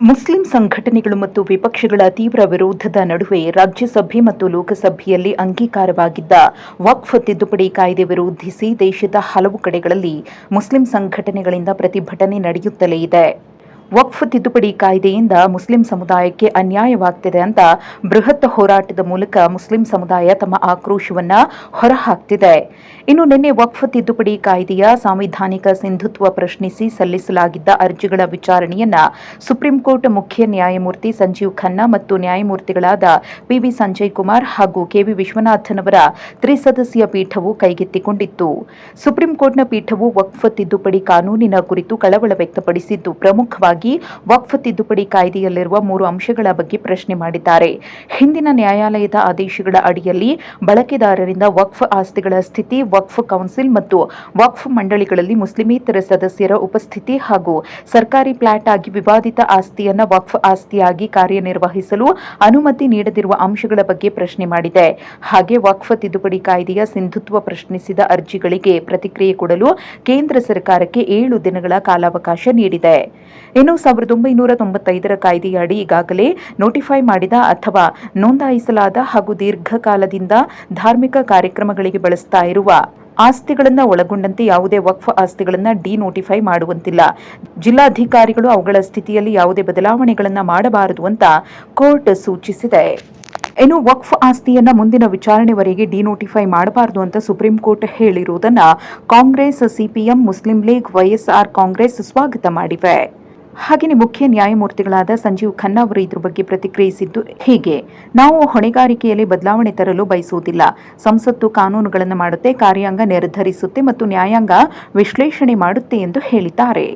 Muslim ಸಂಘಟನೆಗಳು ಮತ್ತು ವಿಪಕ್ಷಗಳ ತೀವ್ರ ವಿರೋಧದ ನಡುವೆ ರಾಜ್ಯಸಭೆ ಮತ್ತು ಲೋಕಸಭೆಯಲ್ಲಿ ಅಂಗೀಕಾರವಾಗಿದ್ದ ವಕ್ಫ್ ತಿದ್ದುಪಡಿ ಕಾಯ್ದೆ ವಿರೋಧಿಸಿ ದೇಶದ ಹಲವು ಕಡೆಗಳಲ್ಲಿ ಮುಸ್ಲಿಂ ಸಂಘಟನೆಗಳಿಂದ ಪ್ರತಿಭಟನೆ ನಡೆಯುತ್ತಲೇ ಇದೆ. ವಕ್ಫ್ ತಿದ್ದುಪಡಿ ಕಾಯ್ದೆಯಿಂದ ಮುಸ್ಲಿಂ ಸಮುದಾಯಕ್ಕೆ ಅನ್ಯಾಯವಾಗ್ತಿದೆ ಅಂತ ಬೃಹತ್ ಹೋರಾಟದ ಮೂಲಕ ಮುಸ್ಲಿಂ ಸಮುದಾಯ ತಮ್ಮ ಆಕ್ರೋಶವನ್ನ ಹೊರಹಾಕ್ತಿದೆ. ಇನ್ನು ನಿನ್ನೆ ವಕ್ಫ್ ತಿದ್ದುಪಡಿ ಕಾಯ್ದೆಯ ಸಾಂವಿಧಾನಿಕ ಸಿಂಧುತ್ವ ಪ್ರಶ್ನಿಸಿ ಸಲ್ಲಿಸಲಾಗಿದ್ದ ಅರ್ಜಿಗಳ ವಿಚಾರಣೆಯನ್ನ ಸುಪ್ರೀಂ ಕೋರ್ಟ್ ಮುಖ್ಯ ನ್ಯಾಯಮೂರ್ತಿ ಸಂಜೀವ್ ಖನ್ನಾ ಮತ್ತು ನ್ಯಾಯಮೂರ್ತಿಗಳಾದ ಪಿವಿ ಸಂಜಯ್ ಕುಮಾರ್ ಹಾಗೂ ಕೆವಿ ವಿಶ್ವನಾಥನ್ ಅವರ ತ್ರಿಸದಸ್ಯ ಪೀಠವು ಕೈಗೆತ್ತಿಕೊಂಡಿತ್ತು. ಸುಪ್ರೀಂ ಕೋರ್ಟ್ನ ಪೀಠವು ವಕ್ಫ್ ತಿದ್ದುಪಡಿ ಕಾನೂನಿನ ಕುರಿತು ಕಳವಳ ವ್ಯಕ್ತಪಡಿಸಿದ್ದು ಪ್ರಮುಖವಾಗಿ ವಕ್ಫ್ ತಿದ್ದುಪಡಿ ಕಾಯ್ದೆಯಲ್ಲಿರುವ ಮೂರು ಅಂಶಗಳ ಬಗ್ಗೆ ಪ್ರಶ್ನೆ ಮಾಡಿದ್ದಾರೆ. ಹಿಂದಿನ ನ್ಯಾಯಾಲಯದ ಆದೇಶಗಳ ಅಡಿಯಲ್ಲಿ ಬಳಕೆದಾರರಿಂದ ವಕ್ಫ್ ಆಸ್ತಿಗಳ ಸ್ಥಿತಿ, ವಕ್ಫ್ ಕೌನ್ಸಿಲ್ ಮತ್ತು ವಕ್ಫ್ ಮಂಡಳಿಗಳಲ್ಲಿ ಮುಸ್ಲಿಮೇತರ ಸದಸ್ಯರ ಉಪಸ್ಥಿತಿ ಹಾಗೂ ಸರ್ಕಾರಿ ಫ್ಲಾಟ್ ಆಗಿ ವಿವಾದಿತ ಆಸ್ತಿಯನ್ನು ವಕ್ಫ್ ಆಸ್ತಿಯಾಗಿ ಕಾರ್ಯನಿರ್ವಹಿಸಲು ಅನುಮತಿ ನೀಡದಿರುವ ಅಂಶಗಳ ಬಗ್ಗೆ ಪ್ರಶ್ನೆ ಮಾಡಿದೆ. ಹಾಗೆ ವಕ್ಫ್ ತಿದ್ದುಪಡಿ ಕಾಯ್ದೆಯ ಸಿಂಧುತ್ವ ಪ್ರಶ್ನಿಸಿದ ಅರ್ಜಿಗಳಿಗೆ ಪ್ರತಿಕ್ರಿಯೆ ಕೊಡಲು ಕೇಂದ್ರ ಸರ್ಕಾರಕ್ಕೆ ಏಳು ದಿನಗಳ ಕಾಲಾವಕಾಶ ನೀಡಿದೆ. ಸಾವಿರದ ಒಂಬೈನೂರ ತೊಂಬತ್ತೈದರ ಕಾಯ್ದೆಯಡಿ ಈಗಾಗಲೇ ನೋಟಿಫೈ ಮಾಡಿದ ಅಥವಾ ನೋಂದಾಯಿಸಲಾದ ಹಾಗೂ ದೀರ್ಘಕಾಲದಿಂದ ಧಾರ್ಮಿಕ ಕಾರ್ಯಕ್ರಮಗಳಿಗೆ ಬಳಸ್ತಾ ಇರುವ ಆಸ್ತಿಗಳನ್ನು ಒಳಗೊಂಡಂತೆ ಯಾವುದೇ ವಕ್ಫ್ ಆಸ್ತಿಗಳನ್ನು ಡಿನೋಟಿಫೈ ಮಾಡುವಂತಿಲ್ಲ. ಜಿಲ್ಲಾಧಿಕಾರಿಗಳು ಅವುಗಳ ಸ್ಥಿತಿಯಲ್ಲಿ ಯಾವುದೇ ಬದಲಾವಣೆಗಳನ್ನು ಮಾಡಬಾರದು ಅಂತ ಕೋರ್ಟ್ ಸೂಚಿಸಿದೆ. ಇನ್ನು ವಕ್ಫ್ ಆಸ್ತಿಯನ್ನು ಮುಂದಿನ ವಿಚಾರಣೆವರೆಗೆ ಡಿನೋಟಿಫೈ ಮಾಡಬಾರದು ಅಂತ ಸುಪ್ರೀಂ ಕೋರ್ಟ್ ಹೇಳಿರುವುದನ್ನು ಕಾಂಗ್ರೆಸ್, ಸಿಪಿಎಂ, ಮುಸ್ಲಿಂ ಲೀಗ್, ವೈಎಸ್ಆರ್ ಕಾಂಗ್ರೆಸ್ ಸ್ವಾಗತ ಮಾಡಿವೆ. ಹಾಗೆಯೇ ಮುಖ್ಯ ನ್ಯಾಯಮೂರ್ತಿಗಳಾದ ಸಂಜೀವ್ ಖನ್ನಾ ಅವರು ಇದ್ರ ಬಗ್ಗೆ ಪ್ರತಿಕ್ರಿಯಿಸಿದ್ದು ಹೀಗೆ. ನಾವು ಹೊಣೆಗಾರಿಕೆಯಲ್ಲಿ ಬದಲಾವಣೆ ತರಲು ಬಯಸುವುದಿಲ್ಲ. ಸಂಸತ್ತು ಕಾನೂನುಗಳನ್ನು ಮಾಡುತ್ತೆ, ಕಾರ್ಯಾಂಗ ನಿರ್ಧರಿಸುತ್ತೆ ಮತ್ತು ನ್ಯಾಯಾಂಗ ವಿಶ್ಲೇಷಣೆ ಮಾಡುತ್ತೆ ಎಂದು ಹೇಳಿದ್ದಾರೆ.